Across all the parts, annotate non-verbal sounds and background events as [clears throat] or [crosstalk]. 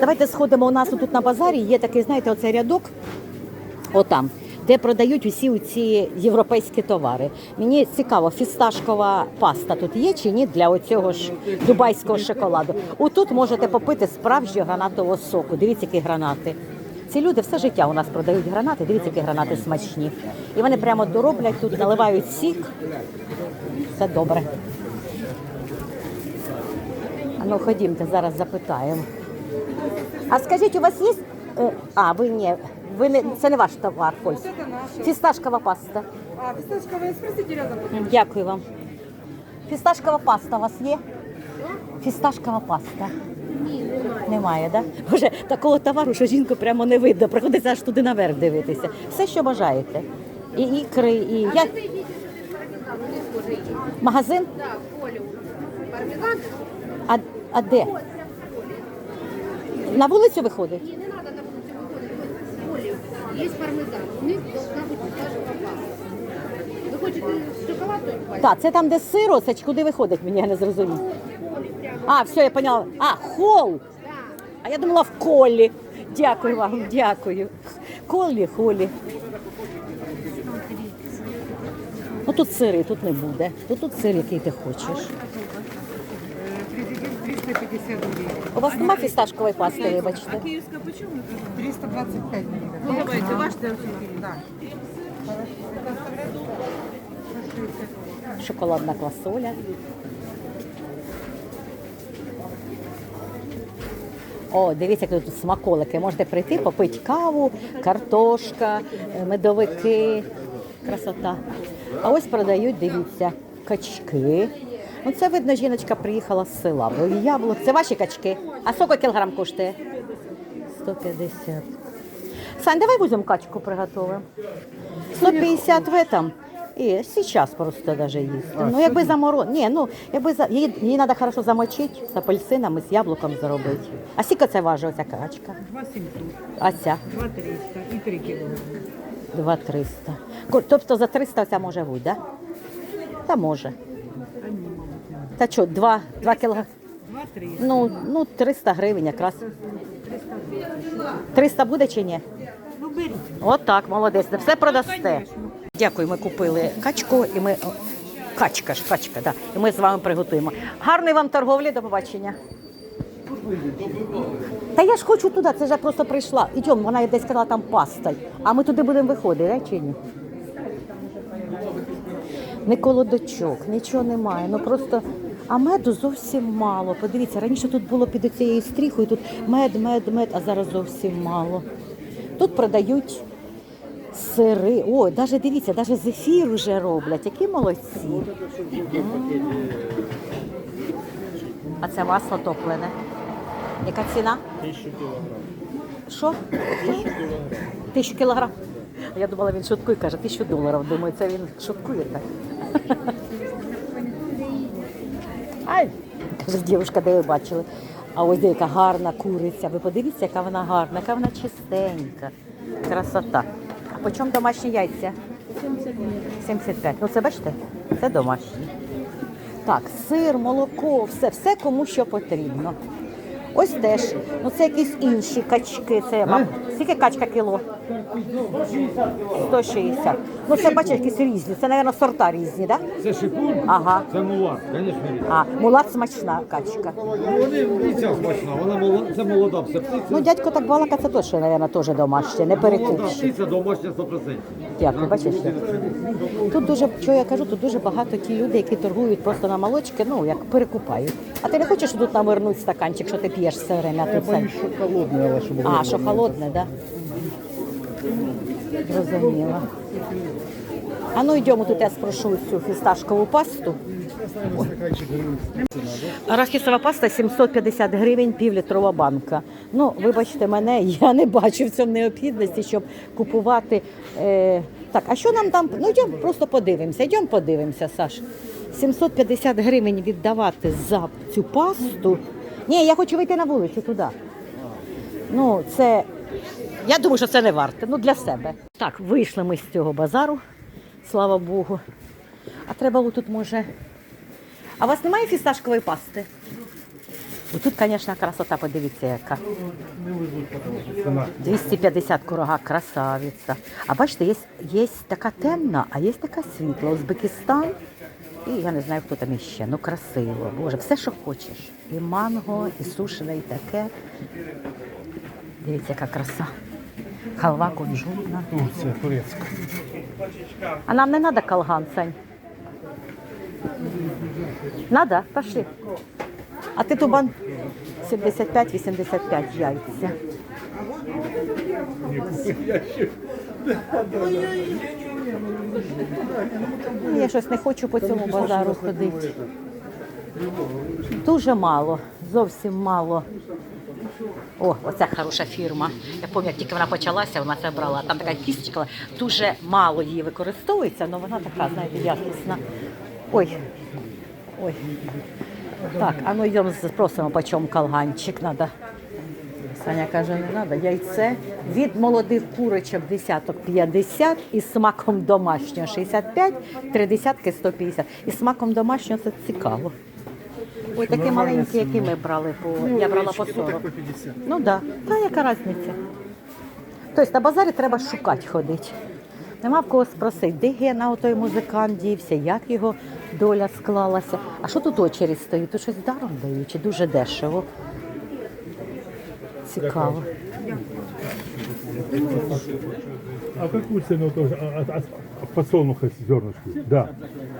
Давайте сходимо. У нас тут на базарі є такий, знаєте, оцей рядок. Отам, де продають усі ці європейські товари. Мені цікаво, фісташкова паста тут є чи ні для оцього ж дубайського шоколаду. Отут можете попити справжнього гранатового соку. Дивіться, які гранати. Ці люди все життя у нас продають гранати. Дивіться, які гранати смачні. І вони прямо дороблять тут, наливають сік. Все добре. Ну ходімте, зараз запитаємо. А скажіть, у вас є? е, А, ви ні. Ви не це не ваш товар польський. Фісташкова паста. А, фисташковая, спросите рядом. Дякую вам. Фісташкова паста у вас є? Фісташкова паста. Ні, Немає, так? Да? Боже, такого товару, що жінку прямо не видно. Приходиться аж туди наверх дивитися. Все, що бажаєте. І ікри, і я... магазин? Да, поле Пармезан. А, а де? На вулицю виходить? Ні, Не надо на вулицю виходити. Есть пармезан. У них должна бути фисташкова паста. Ви хочете шоколад той бачите? Так, це там, де сиро, це куди виходить, мені я не зрозумів. А, все, я поняла. А, хол. А я думала в колі. Дякую вам, дякую. Колі, холі. Ну тут сири, тут не буде. Тут тут сир, який ти хочеш. Президент 350 рублей. У вас немає фісташкової пасти, вибачте. Киевская почему? 325 Ну, давайте, ваш Да. Шоколадна квасоля. О, дивіться, як тут смаколики. Можете прийти, попити каву, картошка, е, медовики. Красота. А ось продають, дивіться, качки. Ну, це видно, жіночка приїхала з села. Бо яблук. Це ваші качки. А скільки кілограм коштує? 150. Сань, давай візьмемо качку приготовимо. 150 в этом. І зараз просто даже їсти. ну, якби замороз... Ні, ну, якби за... її, її треба хорошо замочити з апельсинами, з яблуком зробити. А скільки це важить оця качка? 2700, А ця? 2300 и 3 кило. 2300. Ко- Тобто за 300 ця може бути, так? Да? Та може. Та що, 2, 2 кілограми? 2-3. Ну, ну, 300 гривень якраз. 300 буде чи ні? Ну. От так, молодець. Все продасте. Дякую, ми купили качку і ми. Качка ж, качка, да. І ми з вами приготуємо. Гарної вам торговлі, до побачення. Та я ж хочу туди, це ж я просто прийшла. Ідемо, вона десь сказала там паста. А ми туди будемо виходити, да, чи ні? Не колодочок, нічого немає. Ну просто. А меду зовсім мало. Подивіться, раніше тут було під цією стріхою, тут мед, мед, мед, а зараз зовсім мало. Тут продають сири. Ой, навіть дивіться, навіть зефір вже роблять. Які молодці. А це масло топлене. Яка ціна? Тисячу кілограм. Що? Тисячу кілограм. Я думала, він шуткує, каже, тисячу доларів. Думаю, це він шуткує так. Ай, каже, дівчинка, де ви бачили. А ось де яка гарна куриця. Ви подивіться, яка вона гарна, яка вона чистенька. Красота. А по чому домашні яйця? 75. Ну це бачите? Це домашні. Так, сир, молоко, все, все кому що потрібно. Ось теж. Ну це якісь інші качки. Це мам. Скільки качка кіло? 160. Ну це бачиш, якісь різні. Це, мабуть, сорта різні, так? Да? Це шипун, Ага. це мулат, звісно. різні. А, мулат смачна качка. Вони і ця смачна, вона молода, це молода все птиця. Ну, дядько так балака, це точно, мабуть, теж домашнє, не Молода птиця домашня 100%. Дякую, бачиш? Тут дуже, що я кажу, тут дуже багато ті люди, які торгують просто на молочки, ну, як перекупають. А ти не хочеш тут навернути стаканчик, що ти п'єш все время? Тут це... що холодне, але щоб А, що холодне, так? Да? Зрозуміло. А ну йдемо тут, я спрошу цю фісташкову пасту. Арахісова паста 750 гривень, півлітрова банка. Ну, вибачте мене, я не бачу в цьому необхідності, щоб купувати. Е... Так, а що нам там? Ну йдемо, просто подивимося. Йдемо подивимося, Саш. 750 гривень віддавати за цю пасту. Ні, я хочу вийти на вулицю туди. Ну, це. Я думаю, що це не варто. Ну, для себе. Так, вийшли ми з цього базару, слава Богу. А треба тут може. А у вас немає фісташкової пасти? Тут, звісно, красота, подивіться, яка. Не везуть, тому що ціна. 250 курага, красавиця. А бачите, є, є така темна, а є така світла. Узбекистан. І я не знаю, хто там іще. Ну красиво. Боже, все, що хочеш. І манго, і сушене, і таке. Дивіться, яка краса. Халва кунжутна. О, це турецька. А нам не треба колган, Сань. Надо? Пошли. А ти тубан 75-85 яйця. Я щось не хочу по цьому базару ходити. Дуже мало, зовсім мало. О, оця хороша фірма. Я пам'ятаю, тільки вона почалася, вона це брала. Там така кісточка, дуже мало її використовується, але вона така, знаєте, якісна. Ой. Ой. Так, а ну йдемо спросимо, по чому колганчик треба. Саня каже, не треба. Яйце від молодих курочок десяток 50 і смаком домашнього 65, три десятки 150. І смаком домашнього це цікаво. Ой, такі маленькі, які ми брали по. Я брала по 40. Ну так, да. та яка різниця? Тобто на базарі треба шукати ходити. Нема в кого спросити, де Гена, отой музикант дівся, як його доля склалася. А що тут очередь стоїть? Тут щось даром дають, чи дуже дешево. Цікаво. А какую цену тоже? А, а, а подсолнуха с зернышки? Да.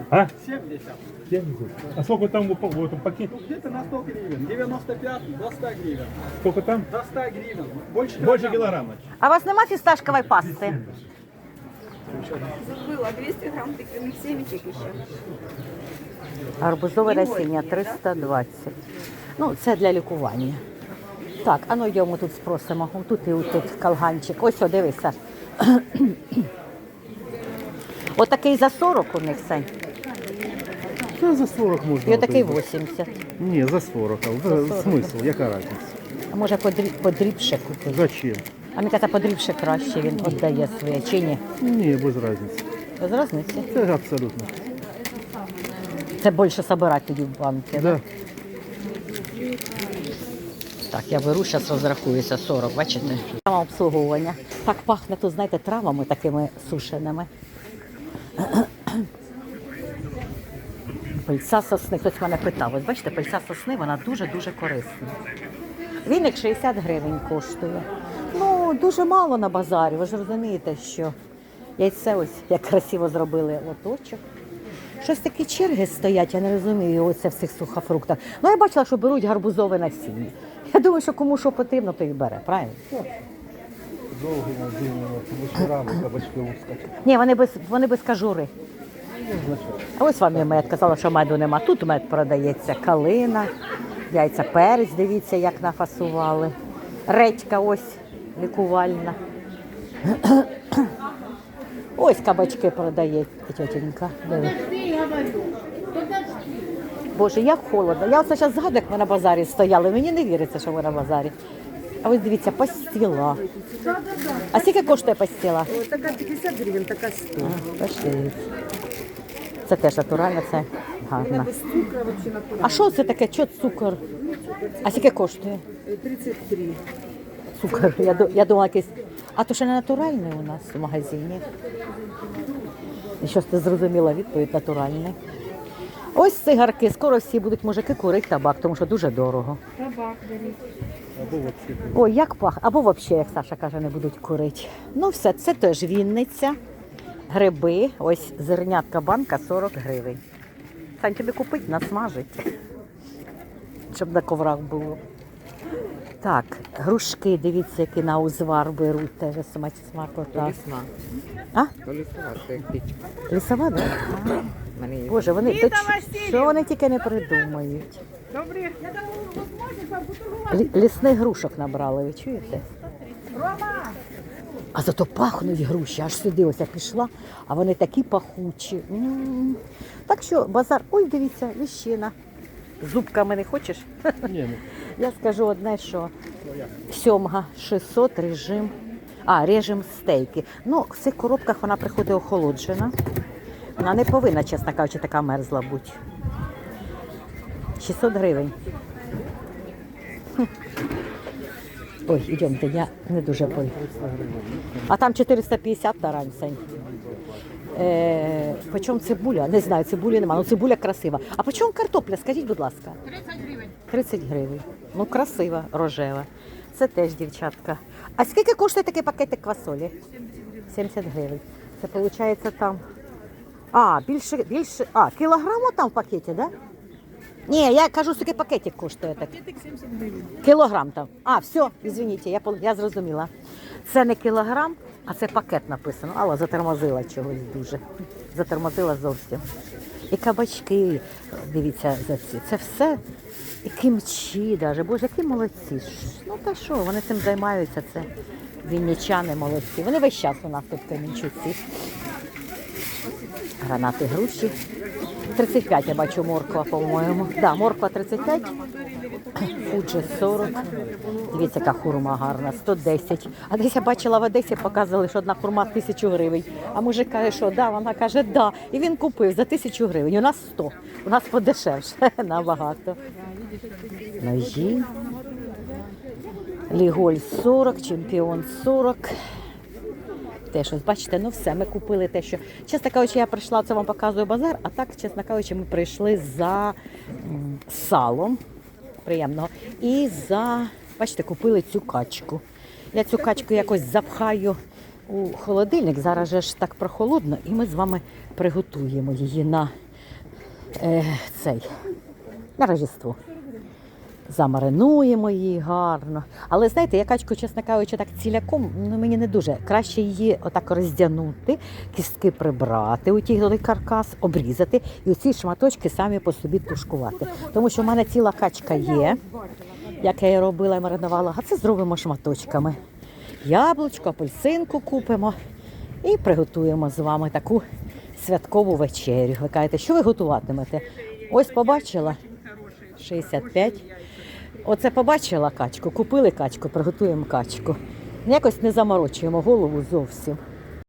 А? 70. 70. А сколько там в, в этом пакете? Где-то на 100 гривен. 95 до 100 гривен. Сколько там? До 100 гривен. Больше, Больше килограмма. килограмма. А у вас нема фісташкової пасти? Было 200 грамм тыквенных семечек еще. Гарбузове насіння 320. Ну, це для лікування. Так, а ну йдемо тут спросимо. Тут і тут калганчик. Ось, о, дивися. [clears throat] Отакий за 40 у них, Сань. Та за 40 можна. І отакий отримати. 80. Ні, за 40. А за смисл, яка разниця? А може подріб, подрібше купити? Зачем? А мені каже, подрібше краще він віддає своє, чи ні? Ні, без разниці. Без різниці. Це абсолютно. Це більше тоді в банки. Да. Так, я беру, зараз розрахуюся 40, бачите? Самообслуговування. Так пахне тут, знаєте, травами такими сушеними. Пильця сосни, хтось мене питав. Ось бачите, пильця сосни, вона дуже-дуже корисна. Віник 60 гривень коштує. Ну, дуже мало на базарі. Ви ж розумієте, що яйце ось як красиво зробили лоточок. Щось такі черги стоять, я не розумію оце в цих сухофруктах. Ну, я бачила, що беруть гарбузове насіння. Я думаю, що кому що потрібно, то і бере, правильно? Довгими дивними вечорами кабачки ускачуть. Ні, вони без, вони без кажури. А ось вам і мед. Казала, що меду нема. Тут мед продається, калина, яйця перець, дивіться, як нафасували. Редька ось лікувальна. Ось кабачки продає тітенька. Диви. Боже, як холодно. Я оце зараз згадую, як ми на базарі стояли. Мені не віриться, що ми на базарі. А ось дивіться, пастіла. А скільки коштує пастіла? Така 50 гривень, така 100. Пошли. Це теж натурально, це гарно. А що це таке? Що цукор? А скільки коштує? 33. Цукор. Я, я думала, якийсь. А то ще не натуральний у нас в магазині. І щось ти зрозуміла відповідь натуральний. Ось цигарки. Скоро всі будуть мужики курити табак, тому що дуже дорого. Табак беріть. Ой, як пах. Або взагалі, як Саша каже, не будуть курити. Ну все, це теж Вінниця. Гриби, ось зернятка банка 40 гривень. Сань, тобі купить, насмажить. [laughs] Щоб на коврах було. Так, грушки, дивіться, які на узвар беруть, теж смакота. Лісна. А? То лісова, це птичка. Лісова, так? Да? Мене є. Боже, вони то, що вони тільки не придумають. Добрі. Лі- Лісних грушок набрали, ви чуєте? А зато пахнуть груші, аж сюди ось я пішла, а вони такі пахучі. М. Так що базар, ой, дивіться, віщина. Зубками не хочеш? Ні, ну, [laughs] Я скажу одне, що сьомга 600 режим. А, режим стейки. Ну, в цих коробках вона приходить охолоджена. Вона не повинна, чесно кажучи, така мерзла бути. 600 гривень. Ой, ідемте, я не дуже пой. А там 450 тарань. Е, по чому цибуля? Не знаю, цибулі немає. Ну цибуля красива. А по чому картопля? Скажіть, будь ласка. 30 гривень. 30 гривень. Ну, красива, рожева. Це теж дівчатка. А скільки коштує такий пакетик квасолі? 70 гривень. Це виходить там. А, більше, більше. А, кілограму там в пакеті, так? Да? Ні, я кажу, скільки пакетик коштує так. Пакетик 70 гривень. Кілограм там. А, все, извините, я, я зрозуміла. Це не кілограм, а це пакет написано. Алла затормозила чогось дуже. Затормозила зовсім. І кабачки, дивіться, за ці. Це все. І кимчі даже. Боже, які молодці. Ну та що, вони цим займаються, це вінничани молодці. Вони весь час у нас тут камінчуці. Гранати груші. 35 я бачу морква, по-моєму. Да, морква 35, фуджи 40. Дивіться, яка хурма гарна, 110. А десь я бачила в Одесі, показували, що одна хурма 1000 гривень. А мужик каже, що да, вона каже, да. І він купив за 1000 гривень. У нас 100. У нас подешевше [laughs] набагато. Ножі. Ліголь 40, чемпіон 40. Теж ось бачите, ну все, ми купили те, що. Чесно кажучи, я прийшла, це вам показую базар, а так, чесно кажучи, ми прийшли за салом приємного. І за, бачите, купили цю качку. Я цю качку якось запхаю у холодильник. Зараз же ж так прохолодно, і ми з вами приготуємо її на е, цей на Рождество. Замаринуємо її гарно. Але знаєте, я качку, чесно кажучи, так ціляком, ну мені не дуже. Краще її отак роздягнути, кістки прибрати, у ті каркас, обрізати і оці шматочки самі по собі тушкувати. Тому що в мене ціла качка є, як я робила і маринувала, а це зробимо шматочками. Яблучко, апельсинку купимо і приготуємо з вами таку святкову вечерю. Ви кажете, що ви готуватимете? Ось побачила 65. Оце побачила качку, купили качку, приготуємо качку. Якось не заморочуємо голову зовсім.